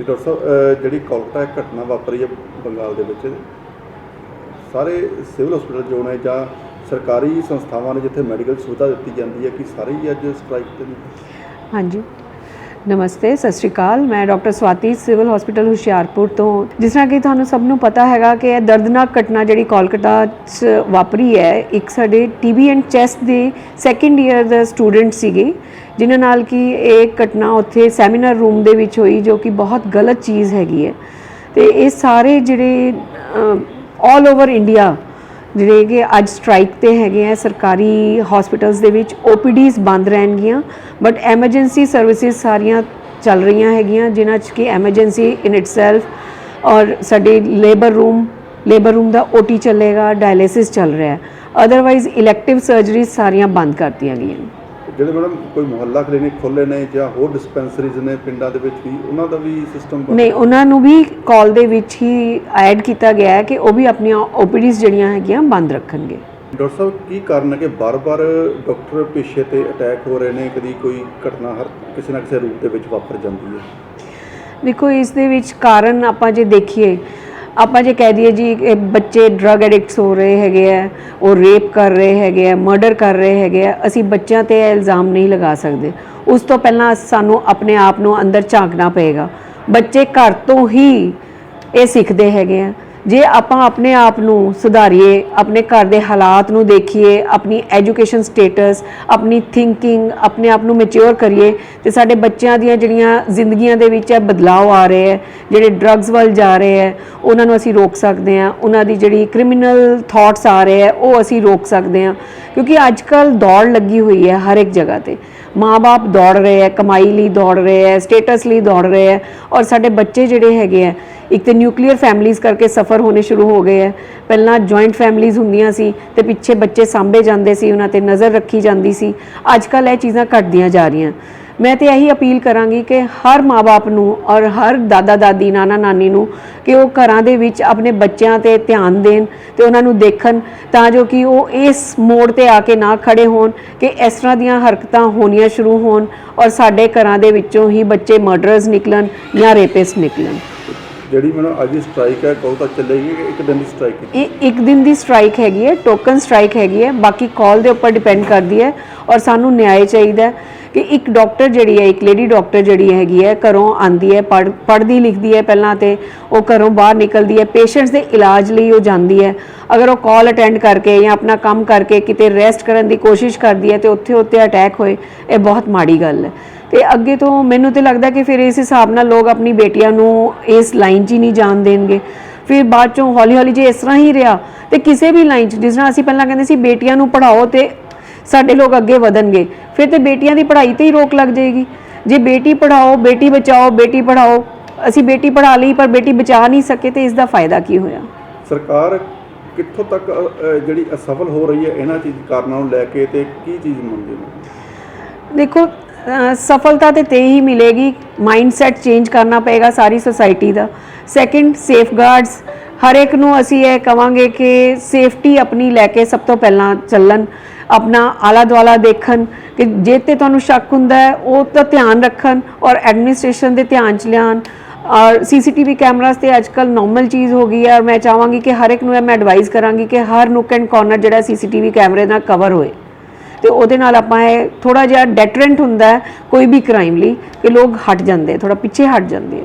ਜੀ ਡਾਕਟਰ ਸਾਹਿਬ ਜਿਹੜੀ ਕੋਲਕਾਤਾ ਇੱਕ ਘਟਨਾ ਵਾਪਰੀ ਹੈ ਬੰਗਾਲ ਦੇ ਵਿੱਚ, ਸਾਰੇ ਸਿਵਲ ਹਸਪੀਟਲ ਜੋ ਨੇ ਜਾਂ ਸਰਕਾਰੀ ਸੰਸਥਾਵਾਂ ਨੇ ਜਿੱਥੇ ਮੈਡੀਕਲ ਸੁਵਿਧਾ ਦਿੱਤੀ ਜਾਂਦੀ ਹੈ, ਕਿ ਸਾਰੇ ਹੀ ਅੱਜ ਸਟ੍ਰਾਈਕ ਤੇ ਨੇ? ਹਾਂਜੀ। ਨਮਸਤੇ, ਸਤਿ ਸ਼੍ਰੀ ਅਕਾਲ। ਮੈਂ doctor Swati, civil hospital Hoshiarpur ਤੋਂ। ਜਿਸ ਤਰ੍ਹਾਂ ਕਿ ਤੁਹਾਨੂੰ ਸਭ ਨੂੰ ਪਤਾ ਹੈਗਾ ਕਿ ਇਹ ਦਰਦਨਾਕ ਘਟਨਾ ਜਿਹੜੀ ਕੋਲਕਾਤਾ 'ਚ ਵਾਪਰੀ ਹੈ, ਇੱਕ ਸਾਡੇ ਟੀਬੀ ਐਂਡ ਚੈਸਟ ਦੇ ਸੈਕੰਡ ਈਅਰ ਦਾ ਸਟੂਡੈਂਟ ਸੀਗੇ, ਜਿਨ੍ਹਾਂ ਨਾਲ ਕਿ ਇਹ ਘਟਨਾ ਉੱਥੇ ਸੈਮੀਨਾਰ ਰੂਮ ਦੇ ਵਿੱਚ ਹੋਈ, ਜੋ ਕਿ ਬਹੁਤ ਗਲਤ ਚੀਜ਼ ਹੈਗੀ ਹੈ। ਤੇ ਇਹ ਸਾਰੇ ਜਿਹੜੇ ਆਲ ਓਵਰ ਇੰਡੀਆ ਜਿਹੜੇ ਕਿ ਅੱਜ ਸਟ੍ਰਾਈਕ ਤੇ ਹੈਗੇ ਆ, ਸਰਕਾਰੀ ਹਸਪੀਟਲਸ ਦੇ ਵਿੱਚ ਓਪੀਡੀਜ਼ ਬੰਦ ਰਹਿਣਗੀਆਂ ਬਟ ਐਮਰਜੈਂਸੀ ਸਰਵਿਸਿਜ਼ ਸਾਰੀਆਂ ਚੱਲ ਰਹੀਆਂ ਹੈਗੀਆਂ, ਜਿਨ੍ਹਾਂ 'ਚ ਕਿ ਐਮਰਜੈਂਸੀ ਇਨ ਇਟਸੈਲਫ ਔਰ ਸਾਡੇ ਲੇਬਰ ਰੂਮ ਲੇਬਰ ਰੂਮ ਦਾ ਓਟੀ ਚੱਲੇਗਾ ਡਾਇਲਿਸਿਸ ਚੱਲ ਰਿਹਾ ਹੈ। ਅਦਰਵਾਈਜ਼ ਇਲੈਕਟਿਵ ਸਰਜਰੀਜ਼ ਸਾਰੀਆਂ ਬੰਦ ਕਰਤੀਆਂ ਗਈਆਂ। ਨੇ ਜਿਹੜੇ ਮੈਡਮ ਕੋਈ ਮੁਹੱਲਾ ਕਲੀਨਿਕ ਖੋਲੇ ਨੇ ਜਾਂ ਹੋਰ ਡਿਸਪੈਂਸਰੀਜ਼ ਨੇ ਪਿੰਡਾਂ ਦੇ ਵਿੱਚ ਵੀ ਉਹਨਾਂ ਦਾ ਵੀ ਸਿਸਟਮ ਨਹੀਂ ਉਹਨਾਂ ਨੂੰ ਵੀ ਕਾਲ ਦੇ ਵਿੱਚ ਹੀ ਐਡ ਕੀਤਾ ਗਿਆ ਹੈ ਕਿ ਉਹ ਵੀ ਆਪਣੀਆਂ ਓਪੀਡੀਜ਼ ਜਿਹੜੀਆਂ ਹੈਗੀਆਂ ਬੰਦ ਰੱਖਣਗੇ। ਡਾਕਟਰ ਸਾਹਿਬ ਕੀ ਕਾਰਨ ਹੈ ਕਿ ਬਾਰ-ਬਾਰ ਡਾਕਟਰ ਪੇਸ਼ੇ ਤੇ ਅਟੈਕ ਹੋ ਰਹੇ ਨੇ? ਕਦੀ ਕੋਈ ਘਟਨਾ ਹਰ ਕਿਸੇ ਨਾ ਕਿਸੇ ਰੂਪ ਦੇ ਵਿੱਚ ਵਾਪਰ ਜਾਂਦੀ ਹੈ। ਦੇਖੋ ਇਸ ਦੇ ਵਿੱਚ ਕਾਰਨ ਆਪਾਂ ਜੇ ਦੇਖੀਏ ਆਪਾਂ ਜੇ ਕਹਿ ਦਈਏ ਜੀ ਕਿ ਬੱਚੇ ਡਰਗ ਐਡਿਕਟਸ ਹੋ ਰਹੇ ਹੈਗੇ ਆ, ਉਹ ਰੇਪ ਕਰ ਰਹੇ ਹੈਗੇ ਆ ਮਰਡਰ ਕਰ ਰਹੇ ਹੈਗੇ ਆ, ਅਸੀਂ ਬੱਚਿਆਂ ਤੇ ਇਹ ਇਲਜ਼ਾਮ ਨਹੀਂ ਲਗਾ ਸਕਦੇ। ਉਸ ਤੋਂ ਪਹਿਲਾਂ ਸਾਨੂੰ ਆਪਣੇ ਆਪ ਨੂੰ ਅੰਦਰ ਝਾਂਕਣਾ ਪਏਗਾ। ਬੱਚੇ ਘਰ ਤੋਂ ਹੀ ਇਹ ਸਿੱਖਦੇ ਹੈਗੇ ਆ। ਜੇ ਆਪਾਂ ਆਪਣੇ ਆਪ ਨੂੰ ਸੁਧਾਰੀਏ, ਆਪਣੇ ਘਰ ਦੇ ਹਾਲਾਤ ਨੂੰ ਦੇਖੀਏ, ਆਪਣੀ ਐਜੂਕੇਸ਼ਨ ਸਟੇਟਸ ਆਪਣੀ ਥਿੰਕਿੰਗ ਆਪਣੇ ਆਪ ਨੂੰ ਮੈਚੁਰ ਕਰੀਏ, ਤੇ ਸਾਡੇ ਬੱਚਿਆਂ ਦੀਆਂ ਜਿਹੜੀਆਂ ਜ਼ਿੰਦਗੀਆਂ ਦੇ ਵਿੱਚ ਇਹ ਬਦਲਾਅ ਆ ਰਹੇ ਹੈ, ਜਿਹੜੇ ਡਰੱਗਸ ਵੱਲ ਜਾ ਰਹੇ ਹੈ, ਉਹਨਾਂ ਨੂੰ ਅਸੀਂ ਰੋਕ ਸਕਦੇ ਹਾਂ, ਉਹਨਾਂ ਦੀ ਜਿਹੜੀ ਕ੍ਰਿਮੀਨਲ ਥਾਟਸ ਆ ਰਹੇ ਹੈ, ਉਹ ਅਸੀਂ ਰੋਕ ਸਕਦੇ ਹਾਂ, ਕਿਉਂਕਿ ਅੱਜ ਕੱਲ ਦੌੜ ਲੱਗੀ ਹੋਈ ਹੈ ਹਰ ਇੱਕ ਜਗ੍ਹਾ ਤੇ। ਮਾਪੇ ਦੌੜ ਰਹੇ ਹੈ, ਕਮਾਈ ਲਈ ਦੌੜ ਰਹੇ ਹੈ ਸਟੇਟਸ ਲਈ ਦੌੜ ਰਹੇ ਹੈ ਔਰ ਸਾਡੇ ਬੱਚੇ ਜਿਹੜੇ ਹੈਗੇ ਆ ਇੱਕ ਤੇ ਨਿਊਕਲੀਅਰ ਫੈਮਲੀਜ਼ ਕਰਕੇ ਸਫਰ ਹੋਣੇ ਸ਼ੁਰੂ ਹੋ ਗਏ ਹੈ। ਪਹਿਲਾਂ ਜੁਆਇੰਟ ਫੈਮਲੀਜ਼ ਹੁੰਦੀਆਂ ਸੀ ਤੇ ਪਿੱਛੇ ਬੱਚੇ ਸਾਂਭੇ ਜਾਂਦੇ ਸੀ, ਉਹਨਾਂ ਤੇ ਨਜ਼ਰ ਰੱਖੀ ਜਾਂਦੀ ਸੀ। ਅੱਜ ਕੱਲ ਇਹ ਚੀਜ਼ਾਂ ਘਟਦੀਆਂ ਜਾ ਰਹੀਆਂ। ਮੈਂ ਤੇ ਇਹੀ ਅਪੀਲ ਕਰਾਂਗੀ ਕਿ ਹਰ ਮਾਪੇ ਨੂੰ ਔਰ ਹਰ ਦਾਦਾ ਦਾਦੀ ਨਾਨਾ ਨਾਨੀ ਨੂੰ ਕਿ ਉਹ ਘਰਾਂ ਦੇ ਵਿੱਚ ਆਪਣੇ ਬੱਚਿਆਂ ਤੇ ਧਿਆਨ ਦੇਣ ਤੇ ਉਹਨਾਂ ਨੂੰ ਦੇਖਣ ਤਾਂ ਜੋ ਕਿ ਉਹ ਇਸ ਮੋੜ ਤੇ ਆ ਕੇ ਨਾ ਖੜੇ ਹੋਣ ਕਿ ਇਸ ਤਰ੍ਹਾਂ ਦੀਆਂ ਹਰਕਤਾਂ ਹੋਣੀਆਂ ਸ਼ੁਰੂ ਹੋਣ ਔਰ ਸਾਡੇ ਘਰਾਂ ਦੇ ਵਿੱਚੋਂ ਹੀ ਬੱਚੇ ਮਰਡਰਰਸ ਨਿਕਲਣ ਜਾਂ ਰੇਪਿਸਟ ਨਿਕਲਣ। ਜਿਹੜੀ ਮੈਨੂੰ ਅੱਜ ਦੀ ਸਟ੍ਰਾਈਕ ਹੈ ਕਦੋਂ ਤੱਕ ਚੱਲੇਗੀ ਕਿ ਇੱਕ ਦਿਨ ਦੀ ਸਟ੍ਰਾਈਕ ਹੈ? ਇਹ ਇੱਕ ਦਿਨ ਦੀ ਸਟ੍ਰਾਈਕ ਹੈਗੀ ਹੈ ਟੋਕਨ ਸਟ੍ਰਾਈਕ ਹੈਗੀ ਹੈ ਬਾਕੀ ਕਾਲ ਦੇ ਉੱਪਰ ਡਿਪੈਂਡ ਕਰਦੀ ਹੈ ਔਰ ਸਾਨੂੰ ਨਿਆਂ ਚਾਹੀਦਾ ਹੈ। ਕਿ ਇੱਕ ਡਾਕਟਰ ਜਿਹੜੀ ਹੈ, ਇੱਕ ਲੇਡੀ ਡਾਕਟਰ ਜਿਹੜੀ ਹੈਗੀ ਹੈ, ਘਰੋਂ ਆਂਦੀ ਹੈ, ਪੜ੍ਹ- ਪੜ੍ਹਦੀ ਲਿਖਦੀ ਹੈ ਪਹਿਲਾਂ ਤੇ, ਉਹ ਘਰੋਂ ਬਾਹਰ ਨਿਕਲਦੀ ਹੈ, ਪੇਸ਼ੈਂਟਸ ਦੇ ਇਲਾਜ ਲਈ ਉਹ ਜਾਂਦੀ ਹੈ। ਅਗਰ ਉਹ ਕਾਲ ਅਟੈਂਡ ਕਰਕੇ ਜਾਂ ਆਪਣਾ ਕੰਮ ਕਰਕੇ ਕਿਤੇ ਰੈਸਟ ਕਰਨ ਦੀ ਕੋਸ਼ਿਸ਼ ਕਰਦੀ ਹੈ ਤੇ ਉੱਥੇ ਉੱਤੇ ਅਟੈਕ ਹੋਏ, ਇਹ ਬਹੁਤ ਮਾੜੀ ਗੱਲ ਹੈ। ਤੇ ਅੱਗੇ ਤੋਂ ਮੈਨੂੰ ਤੇ ਲੱਗਦਾ ਕਿ ਫਿਰ ਇਸ ਹਿਸਾਬ ਨਾਲ ਲੋਕ ਆਪਣੀ ਬੇਟੀਆਂ ਨੂੰ ਇਸ ਲਾਈਨ 'ਚ ਹੀ ਨਹੀਂ ਜਾਣ ਦੇਣਗੇ। ਫਿਰ ਬਾਅਦ ਚੋਂ ਹੌਲੀ ਹੌਲੀ ਜੇ ਇਸ ਤਰ੍ਹਾਂ ਹੀ ਰਿਹਾ, ਤੇ ਕਿਸੇ ਵੀ ਲਾਈਨ 'ਚ, ਜਿਸ ਤਰ੍ਹਾਂ ਅਸੀਂ ਪਹਿਲਾਂ ਕਹਿੰਦੇ ਸੀ ਬੇਟੀਆਂ ਨੂੰ ਪੜ੍ਹਾਓ ਤੇ ਸਾਡੇ ਲੋਕ ਅੱਗੇ ਵਧਣਗੇ। ਫਿਰ ਤੇ ਬੇਟੀਆਂ ਦੀ ਪੜ੍ਹਾਈ ਤੇ ਹੀ ਰੋਕ ਲੱਗ ਜਾਏਗੀ। ਜੇ ਬੇਟੀ ਪੜ੍ਹਾਓ ਬੇਟੀ ਬਚਾਓ ਬੇਟੀ ਪੜ੍ਹਾਓ ਅਸੀਂ ਬੇਟੀ ਪੜ੍ਹਾ ਲਈ ਪਰ ਬੇਟੀ ਬਚਾ ਨਹੀਂ ਸਕੇ ਤੇ ਇਸ ਦਾ ਫਾਇਦਾ ਕੀ ਹੋਇਆ? ਸਰਕਾਰ ਕਿੱਥੋਂ ਤੱਕ ਅ, ਜਿਹੜੀ ਅਸਫਲ ਹੋ ਰਹੀ ਹੈ ਇਹਨਾਂ ਚੀਜ਼ ਕਾਰਨਾਂ ਨੂੰ ਲੈ ਕੇ ਤੇ ਕੀ ਚੀਜ਼ ਮੰਨਦੇ ਨੇ? ਦੇਖੋ ਸਫਲਤਾ ਤੇ ਤੇ ਹੀ ਮਿਲੇਗੀ। ਮਾਈਂਡਸੈਟ ਚੇਂਜ ਕਰਨਾ ਪਏਗਾ ਸਾਰੀ ਸੋਸਾਇਟੀ ਦਾ। ਸੈਕਿੰਡ ਸੇਫਗਾਰਡਸ ਹਰ ਇੱਕ ਨੂੰ ਅਸੀਂ ਇਹ ਕਵਾਂਗੇ ਕਿ ਸੇਫਟੀ ਆਪਣੀ ਲੈ ਕੇ ਸਭ ਤੋਂ ਪਹਿਲਾਂ ਚੱਲਣ। ਆਪਣਾ ਆਲਾ ਦੁਆਲਾ ਦੇਖਣ ਕਿ ਜੇ ਤੇ ਤੁਹਾਨੂੰ ਸ਼ੱਕ ਹੁੰਦਾ ਹੈ, ਉਹ ਤਾਂ ਧਿਆਨ ਰੱਖਣ ਔਰ ਐਡਮਿਨਿਸਟ੍ਰੇਸ਼ਨ ਦੇ ਧਿਆਨ ਚ ਲਿਆਉਣ। ਔਰ ਸੀਸੀਟੀਵੀ ਕੈਮਰਾਸ ਤੇ ਅੱਜਕੱਲ ਨਾਰਮਲ ਚੀਜ਼ ਹੋ ਗਈ ਹੈ ਔਰ ਮੈਂ ਚਾਹਾਂਗੀ ਕਿ ਹਰ ਇੱਕ ਨੂੰ ਇਹ ਮੈਂ ਐਡਵਾਈਸ ਕਰਾਂਗੀ ਕਿ ਹਰ ਨੁੱਕ ਐਂਡ ਕਾਰਨਰ ਜਿਹੜਾ ਸੀਸੀਟੀਵੀ ਕੈਮਰੇ ਨਾਲ ਕਵਰ ਹੋਏ। ਤੇ ਉਹਦੇ ਨਾਲ ਆਪਾਂ ਇਹ ਥੋੜਾ ਜਿਹਾ ਡੈਟਰੈਂਟ ਹੁੰਦਾ ਕੋਈ ਵੀ ਕ੍ਰਾਈਮ ਲਈ, ਕਿ ਲੋਕ ਹਟ ਜਾਂਦੇ ਥੋੜਾ ਪਿੱਛੇ ਹਟ ਜਾਂਦੇ